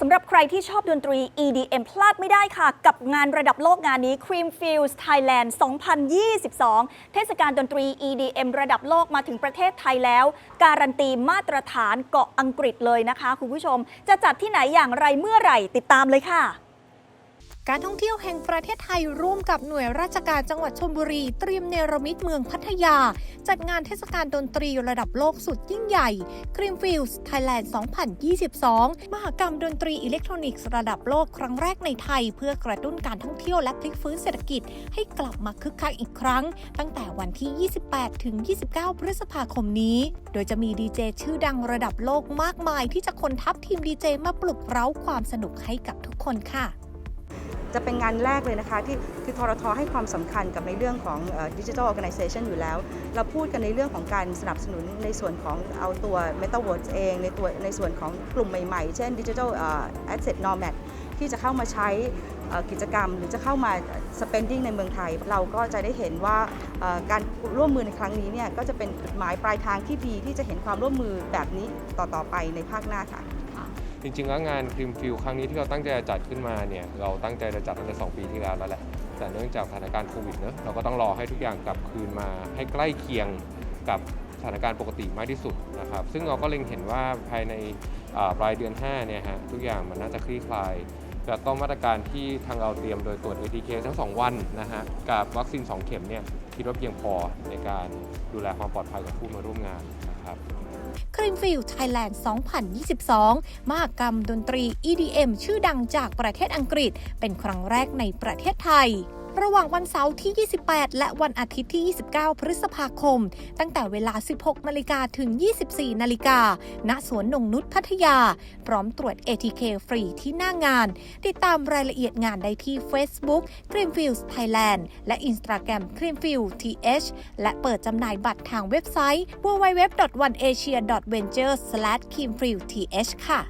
สำหรับใครที่ชอบดนตรี EDM พลาดไม่ได้ค่ะ กับงานระดับโลกงานนี้ Cream Fields Thailand 2022 เทศกาลดนตรี EDM ระดับโลกมาถึงประเทศไทยแล้ว การันตีมาตรฐานเกาะอังกฤษเลยนะคะ คุณผู้ชม จะจัดที่ไหนอย่างไรเมื่อไหร่ติดตามเลยค่ะ การท่องเที่ยวแห่งประเทศไทยร่วมกับหน่วยราชการจังหวัดชลบุรี เตรียมเนรมิตเมืองพัทยา จัดงานเทศกาลดนตรีระดับโลกสุดยิ่งใหญ่ Greenfields Thailand 2022 มหกรรมดนตรีอิเล็กทรอนิกส์ระดับโลกครั้งแรกในไทย เพื่อกระตุ้นการท่องเที่ยวและพลิกฟื้นเศรษฐกิจ ให้กลับมาคึกคักอีกครั้ง ตั้งแต่วันที่ 28 ถึง 29 พฤษภาคมนี้ โดยจะมีดีเจชื่อดังระดับโลกมากมาย ที่จะคนทัพทีมดีเจมาปลุกเร้าความสนุกให้กับทุกคนค่ะ จะเป็นงานแรกเลยนะคะ ที่คือทรทให้ความสำคัญกับในเรื่องของดิจิทัล o r g a n i z a t i o n อยู่แล้ว เราพูดกันในเรื่องของการสนับสนุนในส่วนของเอาตัว Metaverse เอง ในตัวในส่วนของกลุ่มใหม่ๆ เช่น Digital Asset Nomad ที่จะเข้ามาใช้กิจกรรม หรือจะเข้ามา spending ในเมืองไทย เราก็จะได้เห็นว่าการร่วมมือในครั้งนี้เนี่ยก็จะเป็นจุดหมายปลายทางที่ดีที่จะเห็นความร่วมมือแบบนี้ต่อๆไปในภาคหน้าค่ะ จริงๆแล้วงานครีมฟิลครั้งนี้ที่เราตั้งใจจะจัดขึ้นมาเนี่ยเราตั้งใจจะจัดตั้งแต่2ปีที่แล้วแล้วแหละแต่เนื่องจากสถานการณ์โควิดเนอะเราก็ต้องรอให้ทุกอย่างกลับคืนมาให้ใกล้เคียงกับสถานการณ์ปกติมากที่สุดนะครับซึ่งเราก็เล็งเห็นว่าภายในปลายเดือน5เนี่ยฮะทุกอย่างมันน่าจะคลี่คลาย แล้วก็มาตรการที่ทางเราเตรียมโดยตรวจ ATK ทั้ง 2 วันนะฮะกับวัคซีน 2 เข็มเนี่ยคิดว่าเพียงพอในการดูแลความปลอดภัยกับผู้มาร่วมงานนะครับครีมฟิลไทยแลนด์ 2022 มหกรรมดนตรี EDM ชื่อดังจากประเทศอังกฤษ เป็นครั้งแรกในประเทศไทย ระหว่างวันเสาร์ที่ 28 และวันอาทิตย์ที่ 29 พฤษภาคม ตั้งแต่เวลา 16 นาฬิกาถึง 24 นาฬิกา ณ สวนนงนุษพัทยา พร้อมตรวจ ATK ฟรีที่หน้างาน ติดตามรายละเอียดงานได้ที่ Facebook Greenfields Thailand และ Instagram Greenfield TH และเปิดจำหน่ายบัตรทางเว็บไซต์ www.oneasia.venture/greenfieldth ค่ะ